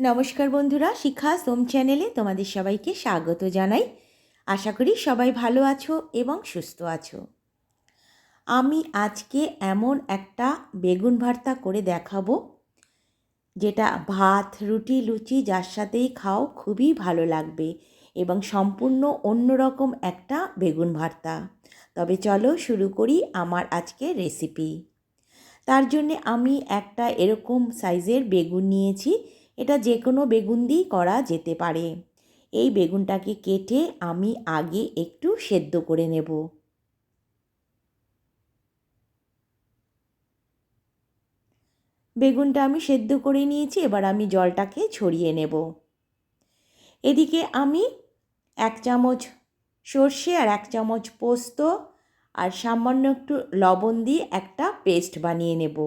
নমস্কার বন্ধুরা শিক্ষা সোম চ্যানেলে তোমাদের সবাইকে স্বাগত জানাই। আশা করি সবাই ভালো আছো এবং সুস্থ আছো। আমি আজকে এমন একটা বেগুন ভর্তা করে দেখাবো, যেটা ভাত, রুটি, লুচি, যার সাথেই খাও খুবই ভালো লাগবে এবং সম্পূর্ণ অন্যরকম একটা বেগুন ভর্তা। তবে চলো শুরু করি আমার আজকে রেসিপি তার জন্যে আমি একটা এরকম সাইজের বেগুন নিয়েছি এটা যে কোনো বেগুন দিয়েই করা যেতে পারে। এই বেগুনটাকে কেটে আমি আগে একটু সেদ্ধ করে নেব। বেগুনটা আমি সেদ্ধ করে নিয়েছি, এবার আমি জলটাকে ছড়িয়ে নেব। এদিকে আমি এক চামচ সর্ষে আর এক চামচ পোস্ত আর সামান্য একটু লবণ দিয়ে একটা পেস্ট বানিয়ে নেব।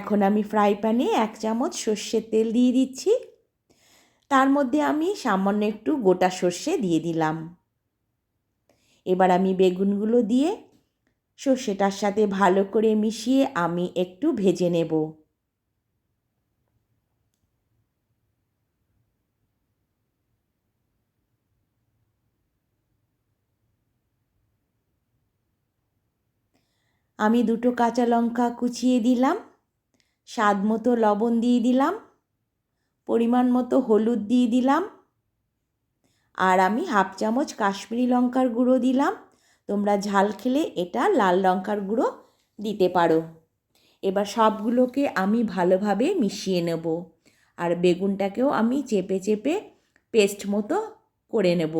এখন আমি ফ্রাই প্যানে এক চামচ সর্ষের তেল দিয়ে দিচ্ছি। তার মধ্যে আমি সামান্য একটু গোটা সর্ষে দিয়ে দিলাম। এবার আমি বেগুনগুলো দিয়ে সর্ষেটার সাথে ভালো করে মিশিয়ে আমি একটু ভেজে নেব। আমি দুটো কাঁচা লঙ্কা কুচিয়ে দিলাম। স্বাদ মতো লবণ দিয়ে দিলাম, পরিমাণ মতো হলুদ দিয়ে দিলাম, আর আমি হাফ চামচ কাশ্মীরি লঙ্কার গুঁড়ো দিলাম। তোমরা ঝাল খেলে এটা লাল লঙ্কার গুঁড়ো দিতে পারো। এবার সবগুলোকে আমি ভালোভাবে মিশিয়ে নেব, আর বেগুনটাকেও আমি চেপে চেপে পেস্ট মতো করে নেব।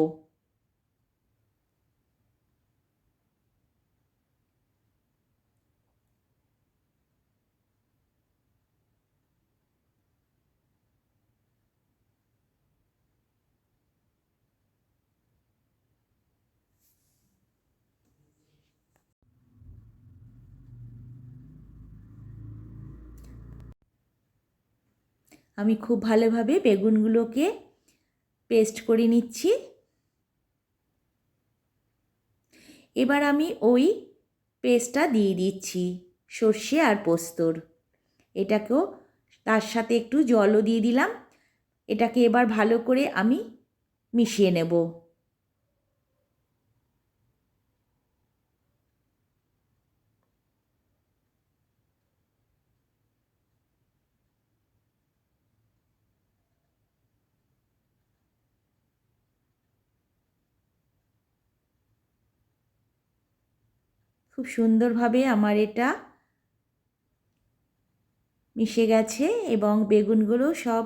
আমি খুব ভালোভাবে বেগুনগুলোকে পেস্ট করে নিচ্ছি। এবার আমি ওই পেস্টটা দিয়ে দিচ্ছি, সর্ষে আর পোস্তর। এটাকেও তার সাথে একটু জলও দিয়ে দিলাম। এটাকে এবার ভালো করে আমি মিশিয়ে নেব। খুব সুন্দরভাবে আমার এটা মিশে গেছে এবং বেগুনগুলো সব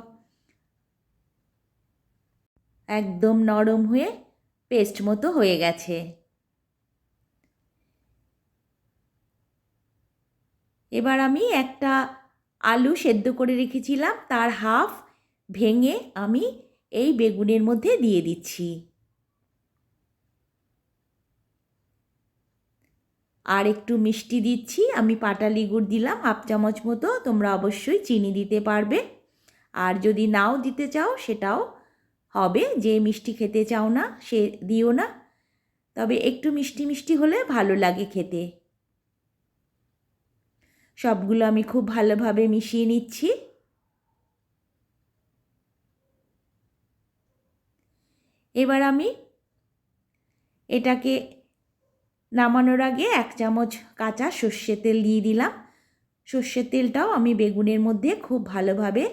একদম নরম হয়ে পেস্ট মতো হয়ে গেছে। এবার আমি একটা আলু সেদ্ধ করে রেখেছিলাম, তার হাফ ভেঙে আমি এই বেগুনের মধ্যে দিয়ে দিচ্ছি। আর একটু মিষ্টি দিচ্ছি, আমি পাটালি গুড় দিলাম, হাফ চামচ মতো, তোমরা অবশ্যই চিনি দিতে পারবে। আর যদি নাও দিতে চাও, সেটাও হবে, যে মিষ্টি খেতে চাও না, সে দিও না। তবে একটু মিষ্টি মিষ্টি হলে ভালো লাগে খেতে। সবগুলো আমি খুব ভালোভাবে মিশিয়ে নিচ্ছি। এবার আমি এটাকে নামানোর আগে এক চামচ কাঁচা সর্ষের তেল দিয়ে দিলাম। সর্ষের তেলটাও আমি বেগুনের মধ্যে খুব ভালোভাবে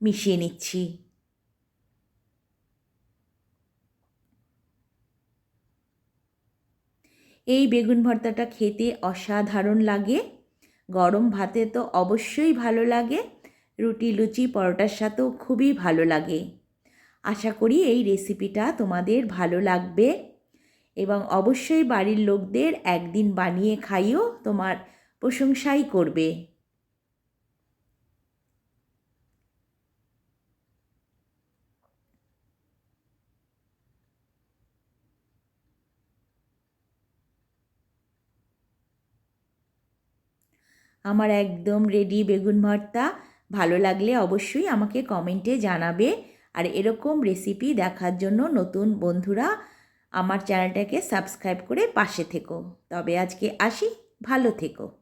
মিশিয়ে নিচ্ছি। এই বেগুন ভর্তাটা খেতে অসাধারণ লাগে। গরম ভাতে তো অবশ্যই ভালো লাগে। রুটি, লুচি, পরোটার সাথেও খুবই ভালো লাগে। আশা করি এই রেসিপিটা তোমাদের ভালো লাগবে। এবং অবশ্যই বাড়ির লোকদের একদিন বানিয়ে খাইও তোমার প্রশংসাই করবে। আমার একদম রেডি বেগুন ভর্তা। ভালো লাগলে অবশ্যই আমাকে কমেন্টে জানাবে। আর এরকম রেসিপি দেখার জন্য নতুন বন্ধুরা আমার চ্যানেলটাকে সাবস্ক্রাইব করে পাশে থেকো। তবে আজকে আসি ভালো থেকো।